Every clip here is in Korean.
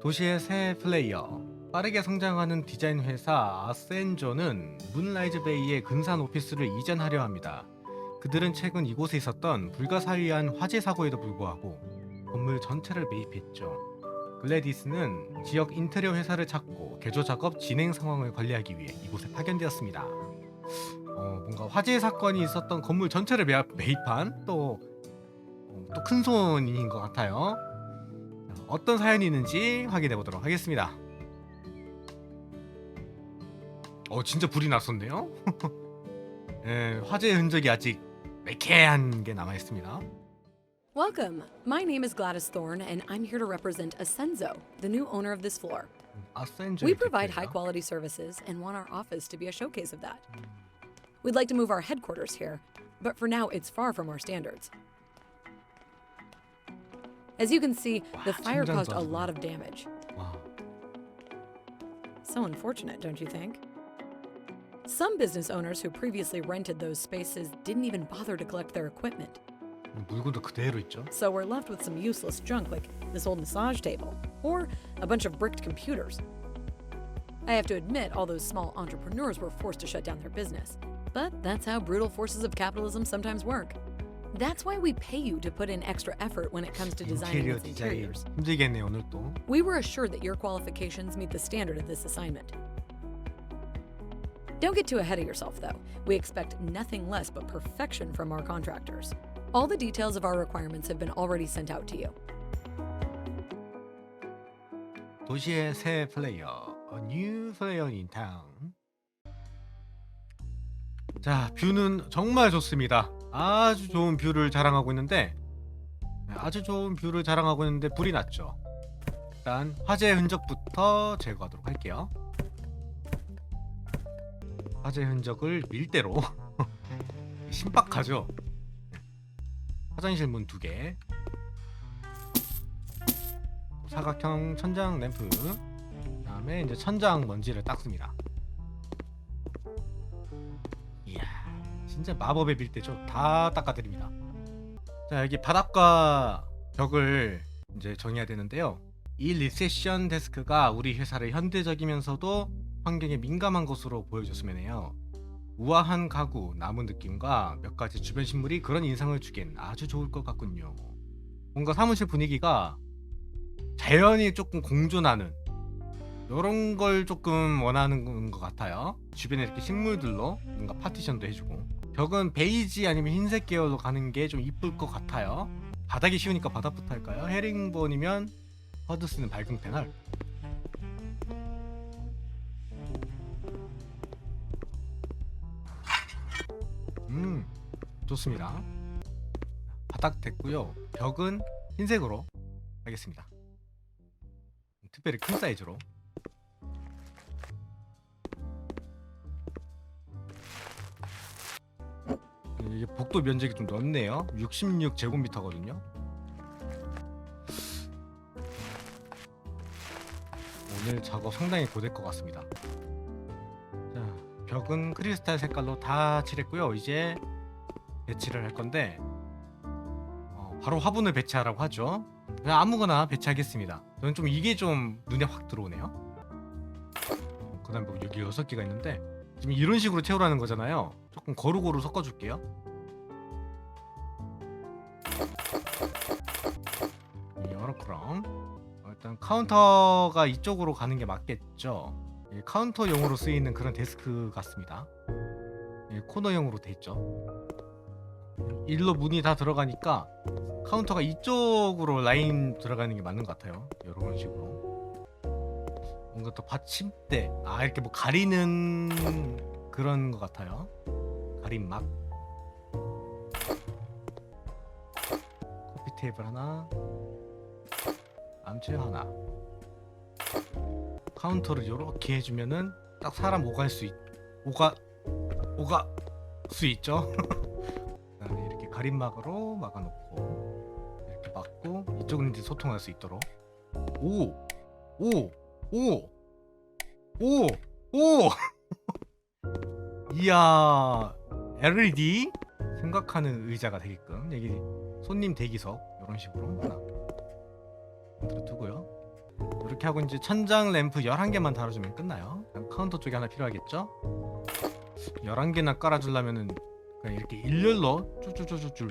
도시의 새 플레이어 빠르게 성장하는 디자인 회사 아센조는 문라이즈 베이의 근산 오피스를 이전하려 합니다. 그들은 최근 이곳에 있었던 불가사의한 화재 사고에도 불구하고 건물 전체를 매입했죠. 글래디스는 지역 인테리어 회사를 찾고 개조 작업 진행 상황을 관리하기 위해 이곳에 파견되었습니다. 어, 뭔가 화재 사건이 있었던 건물 전체를 매입, 매입한 또 또큰 손인 것 같아요. 자, 어떤 사연이 있는지 확인해 보도록 하겠습니다. 어 진짜 불이 났었네요. 예, 화재의 흔적이 아직 매캐한 게 남아 있습니다. Welcome. My name is Gladys Thorne, and I'm here to represent Ascenzo, the new owner of this floor. 아센저. We provide high quality services and want our office to be a showcase of that. We'd like to move our headquarters here, but for now it's far from our standards. As you can see, the fire caused a lot of damage. So unfortunate, don't you think? Some business owners who previously rented those spaces didn't even bother to collect their equipment. So we're left with some useless junk like this old massage table or a bunch of bricked computers. I have to admit, all those small entrepreneurs were forced to shut down their business. But that's how brutal forces of capitalism sometimes work. That's why we pay you to put in extra effort when it comes to designing 인테리어 its 디자인 interiors. 힘들겠네요 오늘 또. We were assured that your qualifications meet the standard of this assignment. Don't get too ahead of yourself, though. We expect nothing less but perfection from our contractors. All the details of our requirements have been already sent out to you. 도시의 새 플레이어, A New Player in Town. 자, 뷰는 정말 좋습니다. 아주 좋은 뷰를 자랑하고 있는데 네, 아주 좋은 뷰를 자랑하고 있는데 불이 났죠. 일단 화재 흔적부터 제거하도록 할게요. 화재 흔적을 밀대로 신박하죠. 화장실 문 두 개, 사각형 천장 램프 그다음에 이제 천장 먼지를 닦습니다. 진짜 마법의 밀대죠. 다 닦아드립니다. 자 여기 바닥과 벽을 이제 정해야 되는데요. 이 리세션 데스크가 우리 회사를 현대적이면서도 환경에 민감한 것으로 보여줬으면 해요. 우아한 가구, 나무 느낌과 몇 가지 주변 식물이 그런 인상을 주기엔 아주 좋을 것 같군요. 뭔가 사무실 분위기가 자연이 조금 공존하는 이런 걸 조금 원하는 것 같아요. 주변에 이렇게 식물들로 뭔가 파티션도 해주고 벽은 베이지 아니면 흰색 계열로 가는 게 좀 이쁠 것 같아요. 바닥이 쉬우니까 바닥부터 할까요? 헤링본이면 허드스는 밝은 패널. 음 좋습니다. 바닥 됐고요. 벽은 흰색으로 하겠습니다. 특별히 큰 사이즈로. 이게 복도 면적이 좀 넓네요. 66 제곱미터거든요. 오늘 작업 상당히 고될 것 같습니다. 자, 벽은 크리스탈 색깔로 다 칠했고요. 이제 배치를 할 건데 어, 바로 화분을 배치하라고 하죠. 그냥 아무거나 배치하겠습니다. 저는 좀 이게 좀 눈에 확 들어오네요. 그다음 뭐 여기 여섯 개가 있는데 지금 이런 식으로 채우라는 거잖아요. 조금 고루고루 섞어줄게요. 일단 카운터가 이쪽으로 가는 게 맞겠죠. 이 카운터용으로 쓰이는 그런 데스크 같습니다. 이 코너형으로 돼 있죠. 일로 문이 다 들어가니까 카운터가 이쪽으로 라인 들어가는 게 맞는 것 같아요. 이런 식으로. 뭔가 또 받침대, 아 이렇게 뭐 가리는 그런 것 같아요. 가림막. 커피 테이블 하나, 암체 하나. 카운터를 이렇게 해주면은 딱 사람 오갈 수 있, 오가 오가 수 있죠. 그다음에 이렇게 가림막으로 막아놓고 이렇게 막고 이쪽은 이제 소통할 수 있도록 오! 오! 오! 오! 오! 이야 LED 생각하는 의자가 되게끔 여기 손님 대기석 이런 식으로 하나 두고요 이렇게 하고 이제 천장 램프 11개만 달아주면 끝나요. 카운터 쪽에 하나 필요하겠죠? 11개나 깔아주려면은 그냥 이렇게 일렬로 쭈쭈쭈쭈쭈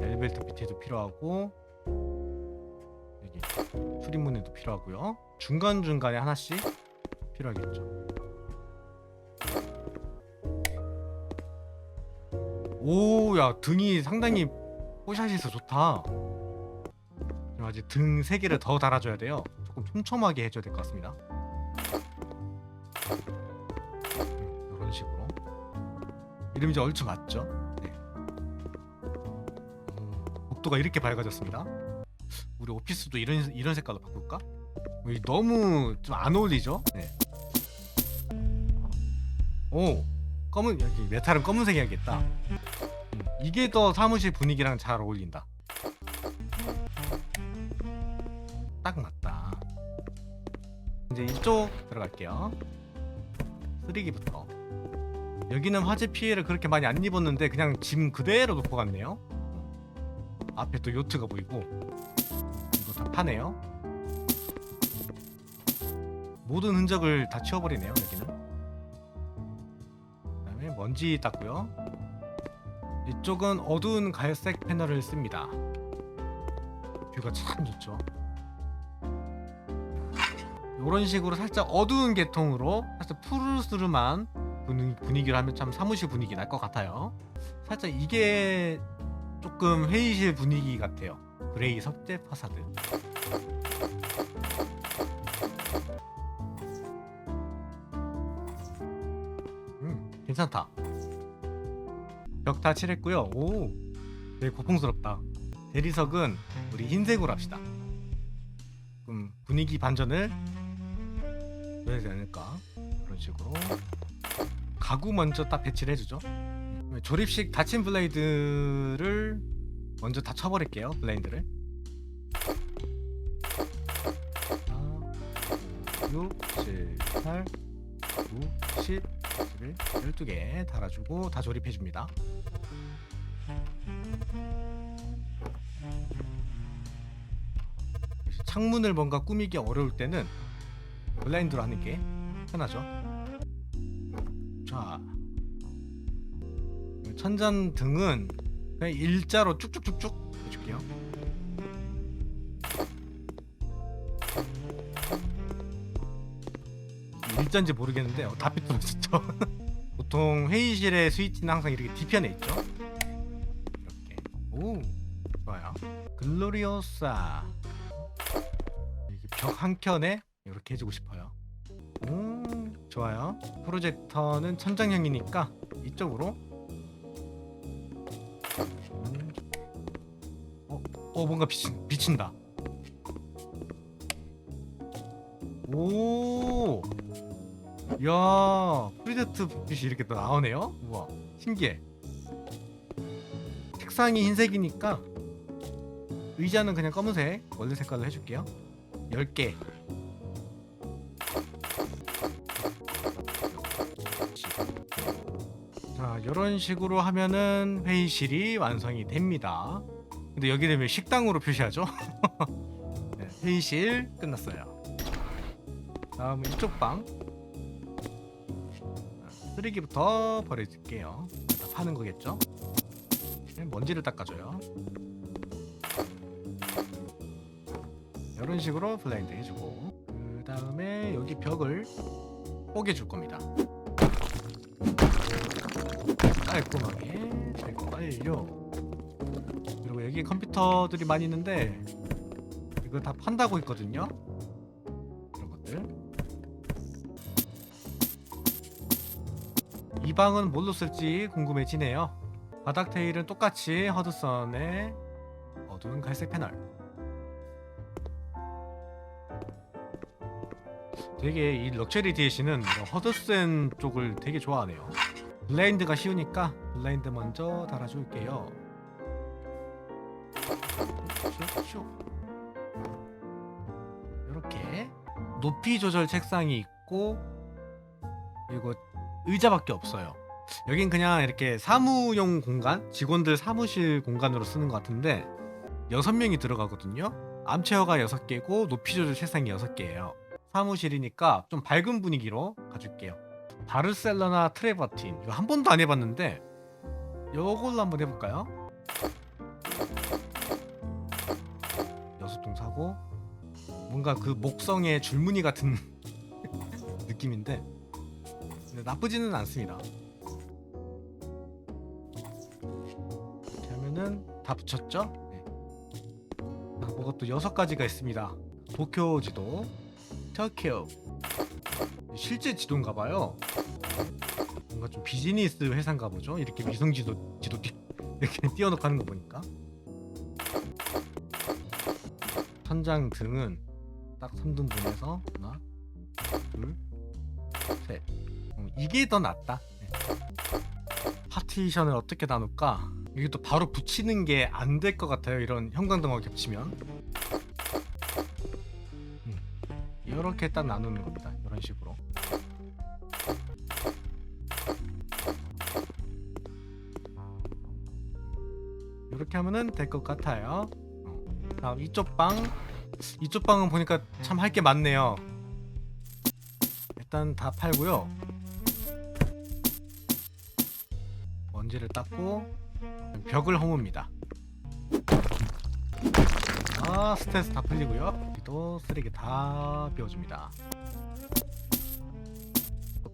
엘리베이터 밑에도 필요하고 여기 출입문에도 필요하고요. 중간중간에 하나씩 필요하겠죠. 오, 야 등이 상당히 뽀샤시 있어 좋다. 아직 등세 개를 더 달아줘야 돼요. 조금 촘촘하게 해줘야 될 것 같습니다. 음, 이런 식으로. 이름 이제 얼추 맞죠? 네. 음, 복도가 이렇게 밝아졌습니다. 우리 오피스도 이런 이런 색깔로 바꿀까? 너무 좀 안 어울리죠? 네. 오, 검은 여기 메탈은 검은색 해야겠다. 음, 이게 더 사무실 분위기랑 잘 어울린다. 이제 이쪽 들어갈게요. 쓰레기부터. 여기는 화재 피해를 그렇게 많이 안 입었는데 그냥 짐 그대로 놓고 갔네요. 앞에 또 요트가 보이고 이거 다 파네요. 모든 흔적을 다 치워버리네요 여기는. 그다음에 먼지 닦고요. 이쪽은 어두운 갈색 패널을 씁니다. 뷰가 참 좋죠. 이런 식으로 살짝 어두운 계통으로 살짝 푸르스름한 분위- 분위기를 하면 참 사무실 분위기 날 것 같아요. 살짝 이게 조금 회의실 분위기 같아요. 그레이 석재 파사드. 음, 괜찮다. 벽 다 칠했고요. 오, 되게 고풍스럽다. 대리석은 우리 흰색으로 합시다. 그럼 분위기 반전을 되지 않을까? 그런 식으로 가구 먼저 딱 배치를 해주죠. 조립식 닫힌 블레이드를 먼저 다 쳐버릴게요. 블레이드를. 6, 7, 8, 9, 10, 11, 12개 달아주고 다 조립해줍니다. 창문을 뭔가 꾸미기 어려울 때는 블라인드로 하는 게 편하죠. 자, 천장 등은 그냥 일자로 쭉쭉쭉쭉 해줄게요. 일자인지 모르겠는데 어, 다 삐뚤어졌죠. 보통 회의실의 스위치는 항상 이렇게 뒤편에 있죠. 이렇게 오 좋아요. 글로리오사 벽한 켠에 해주고 싶어요. 오 좋아요. 프로젝터는 천장형이니까 이쪽으로. 음. 어, 어 뭔가 비친 비친다. 오, 야 프리젝트 빛이 이렇게 또 나오네요. 우와 신기해. 책상이 흰색이니까 의자는 그냥 검은색 원래 색깔로 해줄게요. 10개. 이런 식으로 하면은 회의실이 완성이 됩니다. 근데 여기는 왜 식당으로 표시하죠? 네, 회의실 끝났어요. 다음은 이쪽 방. 자, 쓰레기부터 버려줄게요. 다 파는 거겠죠? 네, 먼지를 닦아줘요. 이런 식으로 블라인드 해주고 그 다음에 여기 벽을 뽀개줄 겁니다. 깔끔하게 제거 완료. 그리고 여기 컴퓨터들이 많이 있는데 이거 다 판다고 했거든요. 이런 것들. 이 방은 뭘로 쓸지 궁금해지네요. 바닥 테일은 똑같이 허드선의 어두운 갈색 패널. 되게 이 럭셔리 DLC는 허드센 쪽을 되게 좋아하네요. 블라인드가 쉬우니까 블라인드 먼저 달아줄게요. 슉슉. 이렇게 높이 조절 책상이 있고 그리고 의자밖에 없어요. 여긴 그냥 이렇게 사무용 공간, 직원들 사무실 공간으로 쓰는 것 같은데 여섯 명이 들어가거든요. 암체어가 6개고 높이 조절 책상이 6개예요. 사무실이니까 좀 밝은 분위기로 가줄게요. 바르셀로나 트레버틴 이거 한 번도 안 해봤는데 요걸로 한번 해볼까요? 여섯 동 사고 뭔가 그 목성의 줄무늬 같은 느낌인데 나쁘지는 않습니다. 이렇게 하면은 다 붙였죠? 네. 아, 뭐가 또 여섯 가지가 있습니다. 도쿄 지도, 터키오. 실제 지도인가 봐요. 뭔가 좀 비즈니스 회사인가 보죠. 이렇게 위성 지도 지도 띄, 이렇게 띄워놓고 하는 거 보니까. 천장 등은 딱 3등분해서 하나, 둘, 셋. 음, 이게 더 낫다. 네. 파티션을 어떻게 나눌까? 이게 또 바로 붙이는 게 안 될 것 같아요. 이런 형광등하고 겹치면. 음, 이렇게 딱 나누는 겁니다. 이렇게 하면은 될것 같아요. 어. 다음 이쪽 방. 이쪽 방은 보니까 참 할 게 많네요. 일단 다 팔고요. 먼지를 닦고 벽을 허뭅니다. 아 스트레스 다 풀리고요. 여기도 쓰레기 다 비워줍니다.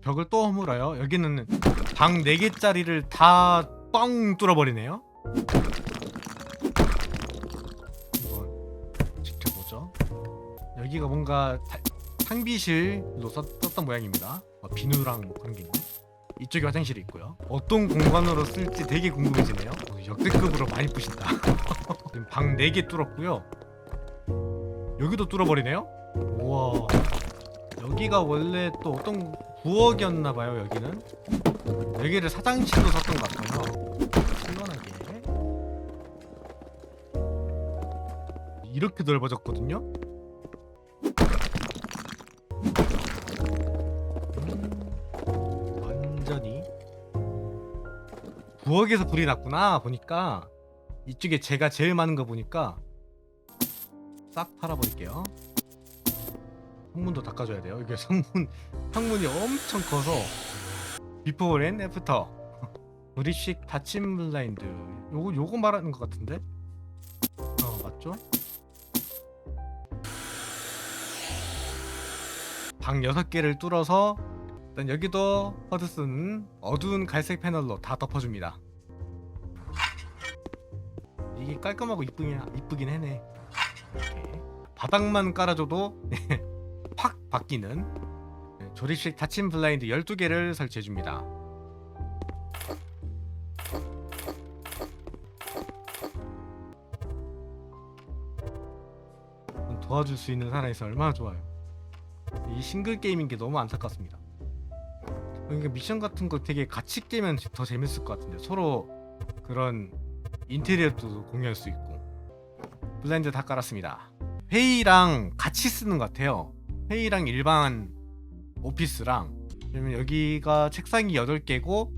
벽을 또 허물어요. 여기는 방 4개짜리를 다 뻥 뚫어버리네요. 여기가 뭔가 타- 탕비실로 썼, 썼던 모양입니다. 어, 비누랑 그런 게 있네. 이쪽에 화장실이 있고요. 어떤 공간으로 쓸지 되게 궁금해지네요. 어, 역대급으로 많이 부신다. 방 4개 뚫었고요. 여기도 뚫어버리네요. 우와. 여기가 원래 또 어떤 부엌이었나 봐요. 여기는. 여기를 사장실로 썼던 것 같아요. 시원하게. 이렇게 넓어졌거든요. 부엌에서 불이 났구나 보니까 이쪽에 제가 제일 많은 거 보니까 싹 팔아버릴게요. 창문도 닦아줘야 돼요. 이게 창문 창문이 엄청 커서 비포 앤 애프터 우리식 닫힘 블라인드 요거 요거 말하는 것 같은데? 어 맞죠? 방 6개를 뚫어서 일단 여기도 허드슨 어두운 갈색 패널로 다 덮어줍니다. 이게 깔끔하고 이쁘긴 이쁘긴 해네. 바닥만 깔아줘도 확 바뀌는 네, 조립식 닫힘 블라인드 12개를 설치해줍니다. 도와줄 수 있는 사람이 있어 얼마나 좋아요. 이 싱글 게임인 게 너무 안타깝습니다. 그러니까 미션 같은 거 되게 같이 깨면 더 재밌을 것 같은데 서로 그런 인테리어도 공유할 수 있고 블라인드 다 깔았습니다. 회의랑 같이 쓰는 것 같아요. 회의랑 일반 오피스랑 그러면 여기가 책상이 8개고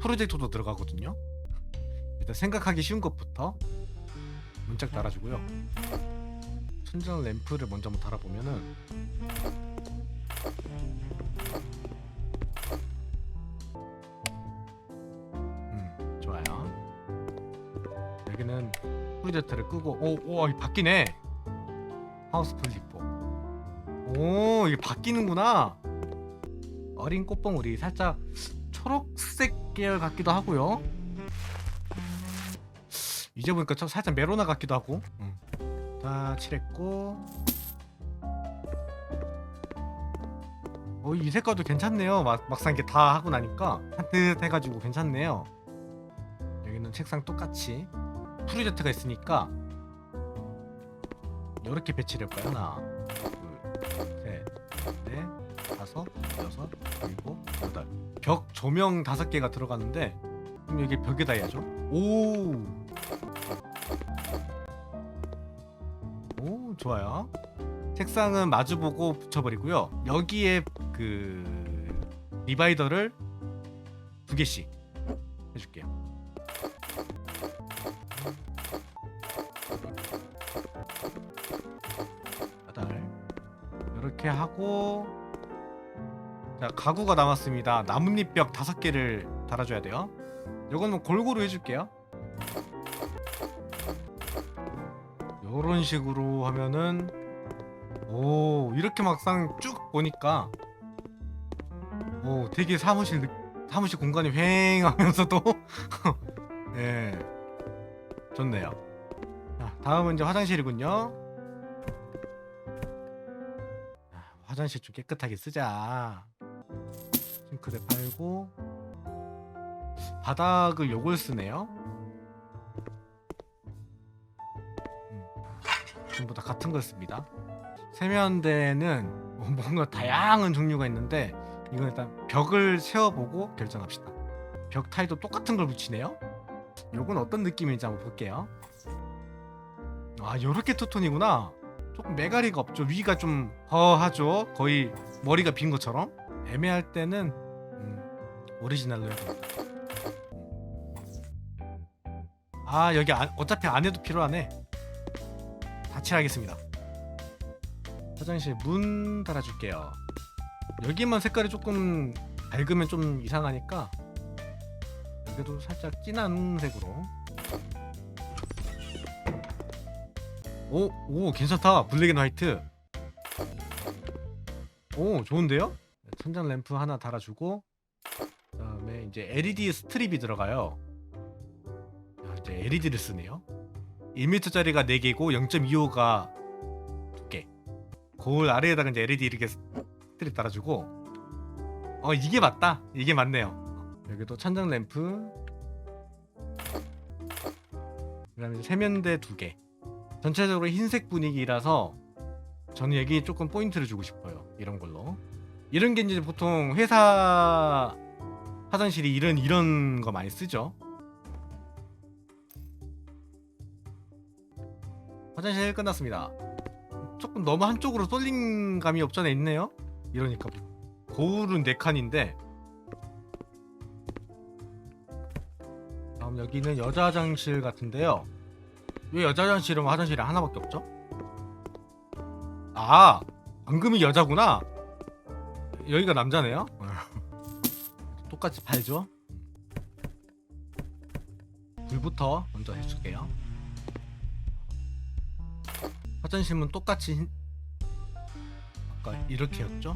프로젝터도 들어가거든요. 일단 생각하기 쉬운 것부터 문짝 달아주고요. 천장 램프를 먼저 한번 달아보면은 프로젝터를 끄고 오오 이 바뀌네. 하우스 플리퍼. 오 이게 바뀌는구나. 어린 꽃봉우리 살짝 초록색 계열 같기도 하고요. 이제 보니까 좀 살짝 메로나 같기도 하고. 음. 다 칠했고. 어, 이 색깔도 괜찮네요. 막, 막상 이렇게 다 하고 나니까 산뜻해가지고 괜찮네요. 여기는 책상 똑같이 프로젝트가 있으니까 이렇게 배치를 해볼까요? 하나, 둘, 셋, 넷, 다섯, 여섯, 일곱, 여덟. 벽 조명 다섯 개가 들어갔는데 그럼 여기 벽에다 해야죠. 오, 오 좋아요. 책상은 마주보고 붙여버리고요. 여기에 그 디바이더를 두 개씩 해줄게요. 이렇게 하고 자 가구가 남았습니다. 나뭇잎 벽 다섯 개를 달아줘야 돼요. 요거는 골고루 해줄게요. 요런 식으로 하면은 오 이렇게 막상 쭉 보니까 오 되게 사무실 느, 사무실 공간이 휑 하면서도 예 좋네요. 자, 다음은 이제 화장실이군요. 화장실 좀 깨끗하게 쓰자. 싱크대 팔고 바닥을 요걸 쓰네요. 음, 전부 다 같은 걸 씁니다. 세면대는 뭐 뭔가 다양한 종류가 있는데 이건 일단 벽을 세워보고 결정합시다. 벽 타일도 똑같은 걸 붙이네요. 요건 어떤 느낌인지 한번 볼게요. 아 요렇게 투톤이구나. 조금 매가리가 없죠. 위가 좀 허하죠. 거의 머리가 빈 것처럼. 애매할 때는 음, 오리지널로 됩니다. 아 여기 안, 어차피 안 해도 필요하네. 다 칠하겠습니다. 화장실 문 달아줄게요. 여기만 색깔이 조금 밝으면 좀 이상하니까 여기도 살짝 진한 색으로. 오, 오 괜찮다. 블랙 앤 화이트. 오 좋은데요? 천장 램프 하나 달아주고 그다음에 이제 LED 스트립이 들어가요. 야, 이제 LED를 쓰네요. 1m짜리가 4개고 0.25가 2개. 거울 아래에다가 이제 LED 이렇게 스트립 달아주고 어 이게 맞다. 이게 맞네요. 여기도 천장 램프 그다음에 세면대 2개. 전체적으로 흰색 분위기라서 저는 여기 조금 포인트를 주고 싶어요. 이런 걸로. 이런 게 이제 보통 회사 화장실이 이런 이런 거 많이 쓰죠. 화장실 끝났습니다. 조금 너무 한쪽으로 쏠린 감이 없잖아 있네요. 이러니까 거울은 네 칸인데 다음 여기는 여자 화장실 같은데요. 왜 여자 화장실은 화장실이 하나밖에 없죠? 아 방금이 여자구나. 여기가 남자네요. 똑같이 팔죠. 불부터 먼저 해줄게요. 화장실 문 똑같이 흰- 아까 이렇게였죠?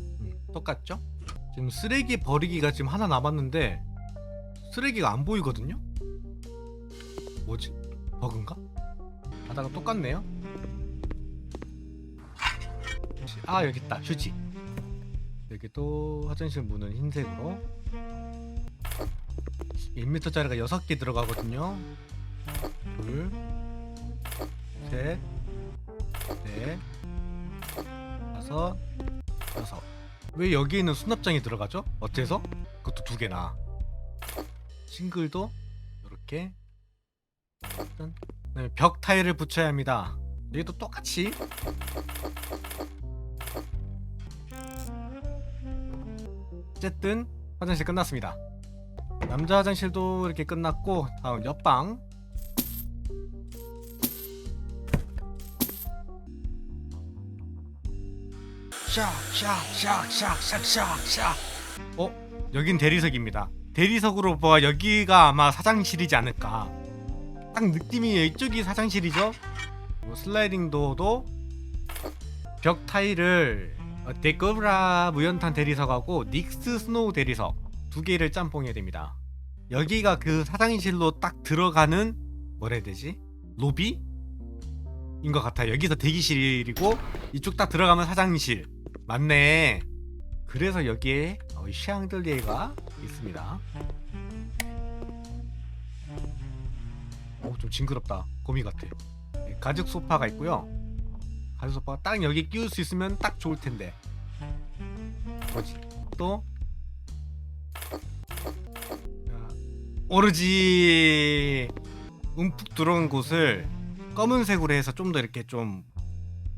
음, 똑같죠? 지금 쓰레기 버리기가 지금 하나 남았는데 쓰레기가 안 보이거든요? 뭐지? 버그인가? 바다가 똑같네요? 아 여기 있다 휴지 여기도 화장실 문은 흰색으로 1m짜리가 6개 들어가거든요 둘 셋, 넷, 다섯, 여섯. 왜 여기에는 수납장이 들어가죠? 어째서? 그것도 두 개나. 싱글도 이렇게. 짠. 그다음에 벽 타일을 붙여야 합니다. 여기도 똑같이. 어쨌든 화장실 끝났습니다. 남자 화장실도 이렇게 끝났고 다음 옆방 샥샥샥샥샥샥샥 어? 여긴 대리석입니다 대리석으로 보아 여기가 아마 사장실이지 않을까 딱 느낌이 이쪽이 사장실이죠 뭐 슬라이딩 도어도 벽 타일을 어, 데코브라 무연탄 대리석하고 닉스 스노우 대리석 두 개를 짬뽕해야 됩니다 여기가 그 사장실로 딱 들어가는 뭐라 해야 되지? 로비? 인 것 같아요 여기서 대기실이고 이쪽 딱 들어가면 사장실 맞네. 그래서 여기에 어, 샹들리에가 있습니다. 오, 좀 징그럽다. 거미 같아. 네, 가죽 소파가 있고요. 가죽 소파가 딱 여기 끼울 수 있으면 딱 좋을 텐데. 뭐지? 또 자, 오르지 움푹 들어온 곳을 검은색으로 해서 좀 더 이렇게 좀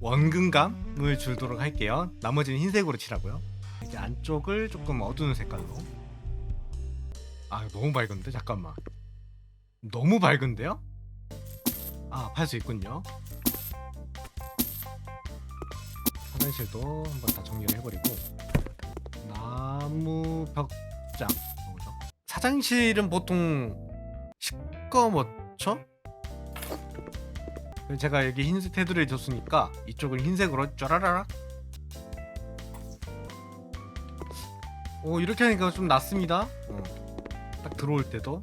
원근감을 주도록 할게요. 나머지는 흰색으로 칠하고요. 이제 안쪽을 조금 어두운 색깔로. 아 너무 밝은데 잠깐만. 너무 밝은데요? 아 팔 수 있군요. 화장실도 한번 다 정리를 해버리고 나무 벽장 뭐죠? 사장실은 보통 시꺼멓죠? 제가 여기 흰색 테두리를 줬으니까 이쪽을 흰색으로 쫘라라락 오 이렇게 하니까 좀 낫습니다 어. 딱 들어올 때도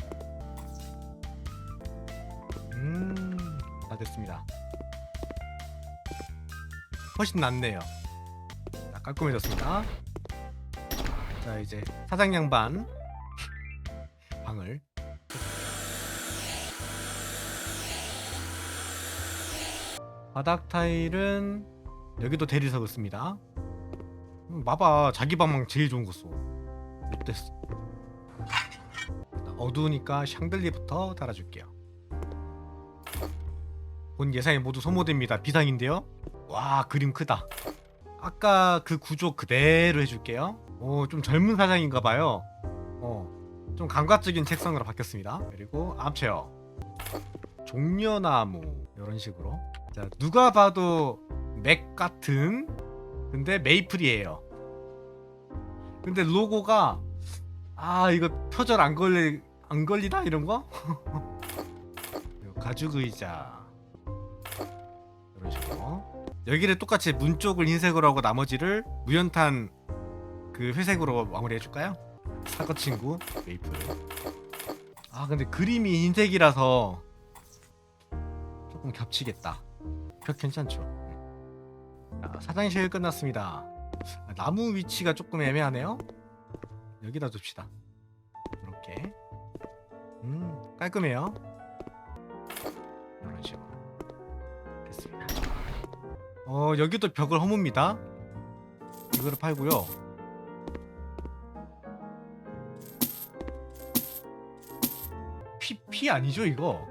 됐습니다. 훨씬 낫네요. 자, 깔끔해졌습니다. 자 이제 사장 양반 방을. 바닥 타일은 여기도 대리석을 씁니다. 음, 봐봐 자기 방망 제일 좋은 거 써. 못됐어. 어두우니까 샹들리부터 달아줄게요 본 예상이 모두 소모됩니다. 비상인데요. 와 그림 크다. 아까 그 구조 그대로 해줄게요. 오좀 젊은 사장인가 봐요. 어좀 감각적인 책상으로 바뀌었습니다. 그리고 암체어. 종려나무 이런 식으로. 자 누가 봐도 맥 같은 근데 메이플이에요. 근데 로고가 아 이거 표절 안 걸리 안 걸리나 이런 거? 가죽 의자 식으로 여기를 똑같이 문 쪽을 흰색으로 하고 나머지를 무연탄 그 회색으로 마무리해 줄까요? 사과 친구 메이플. 아 근데 그림이 흰색이라서 조금 겹치겠다. 벽 괜찮죠? 자, 사장실 끝났습니다. 아, 나무 위치가 조금 애매하네요. 여기다 둡시다. 이렇게. 음 깔끔해요 됐습니다. 어 여기도 벽을 허뭅니다. 이거를 팔고요. 피, 피 아니죠 이거?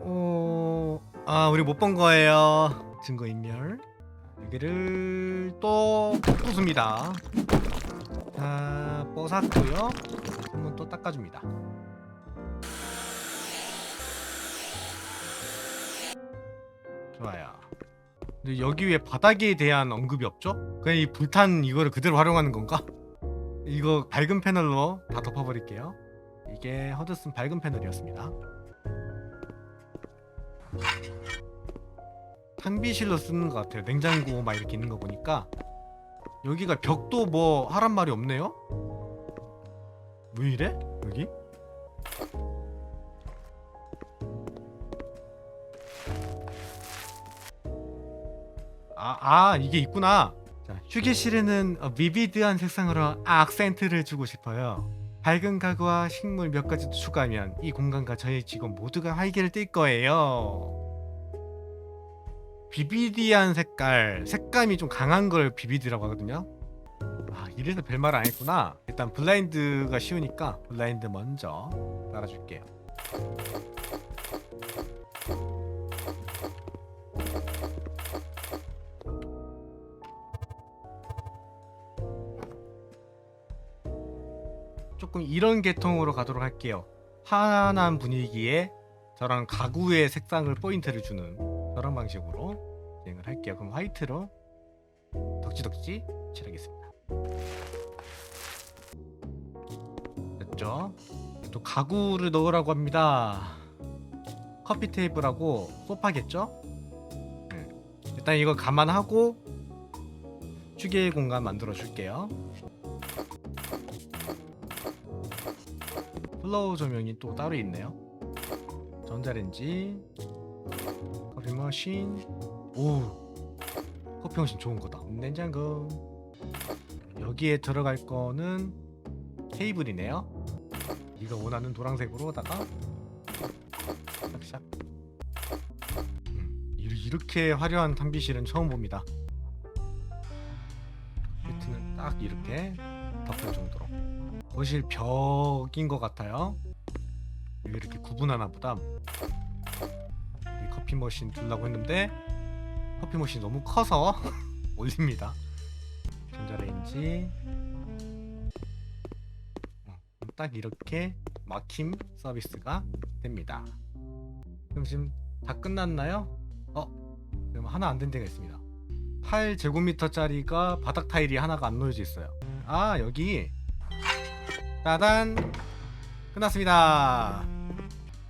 어... 아 우리 못 본 거예요. 증거인멸. 여기를 또 부숩니다. 자 뽀 샀고요. 한번 또 닦아줍니다 좋아요 근데 여기 왜 바닥에 대한 언급이 없죠? 그냥 이 불탄 이거를 그대로 활용하는 건가? 이거 밝은 패널로 다 덮어버릴게요 이게 허드슨 밝은 패널이었습니다 탕비실로 쓰는 것 같아요 냉장고 막 이렇게 있는 거 보니까 여기가 벽도 뭐 하란 말이 없네요 왜 이래? 여기? 아, 아 이게 있구나. 자, 휴게실에는 어, 비비드한 색상으로 악센트를 주고 싶어요. 밝은 가구와 식물 몇 가지 추가하면 이 공간과 저희 직원 모두가 활기를 띨 거예요. 비비디한 색깔, 색감이 좀 강한 걸 비비드라고 하거든요. 아, 이래서 별말 안 했구나. 일단 블라인드가 쉬우니까 블라인드 먼저 깔아줄게요. 조금 이런 계통으로 가도록 할게요. 환한 분위기에 저런 가구의 색상을 포인트를 주는 그런 방식으로 진행을 할게요. 그럼 화이트로 덕지덕지 칠하겠습니다. 됐죠? 또 가구를 넣으라고 합니다. 커피 테이블하고 소파겠죠? 네. 일단 이거 감안하고 휴게 공간 만들어 줄게요. 플로우 조명이 또 따로 있네요. 전자레인지, 커피 머신, 오, 커피 머신 좋은 거다. 냉장고. 여기에 들어갈 거는 테이블이네요. 네가 원하는 노란색으로다가 샥샥. 음, 이- 이렇게 화려한 탐비실은 처음 봅니다. 밑에는 딱 이렇게 덮을 정도로. 거실 벽인 것 같아요. 여기 이렇게 구분하나 보다. 이 커피 머신 두려고 했는데 커피 머신 너무 커서 올립니다. 전자레인지. 어, 딱 이렇게 막힘 서비스가 됩니다. 그럼 지금 다 끝났나요? 어, 그럼 하나 안 된 데가 있습니다. 8제곱미터짜리가 바닥 타일이 하나가 안 놓여져 있어요. 아 여기 따단 끝났습니다.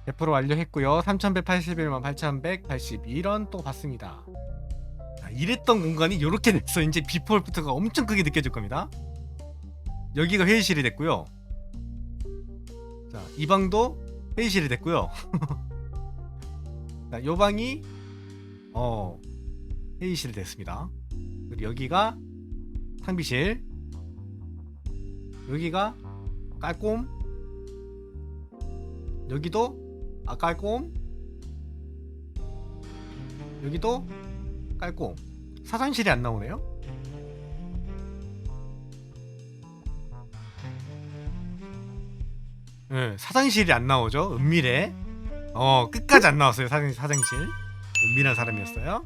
100% 완료했고요. 3181만 8182원 또 받습니다. 자, 이랬던 공간이 이렇게 됐어. 이제 비포 애프터가 엄청 크게 느껴질 겁니다. 여기가 회의실이 됐고요. 자, 이 방도 회의실이 됐고요. 자, 요 방이 어 회의실이 됐습니다. 그리고 여기가 탕비실. 여기가 깔꼼. 여기도 아 깔꼼. 여기도 깔꼼. 사장실이 안 나오네요. 네, 사장실이 안 나오죠. 은밀해. 어, 끝까지 안 나왔어요. 사장, 사장실. 은밀한 사람이었어요.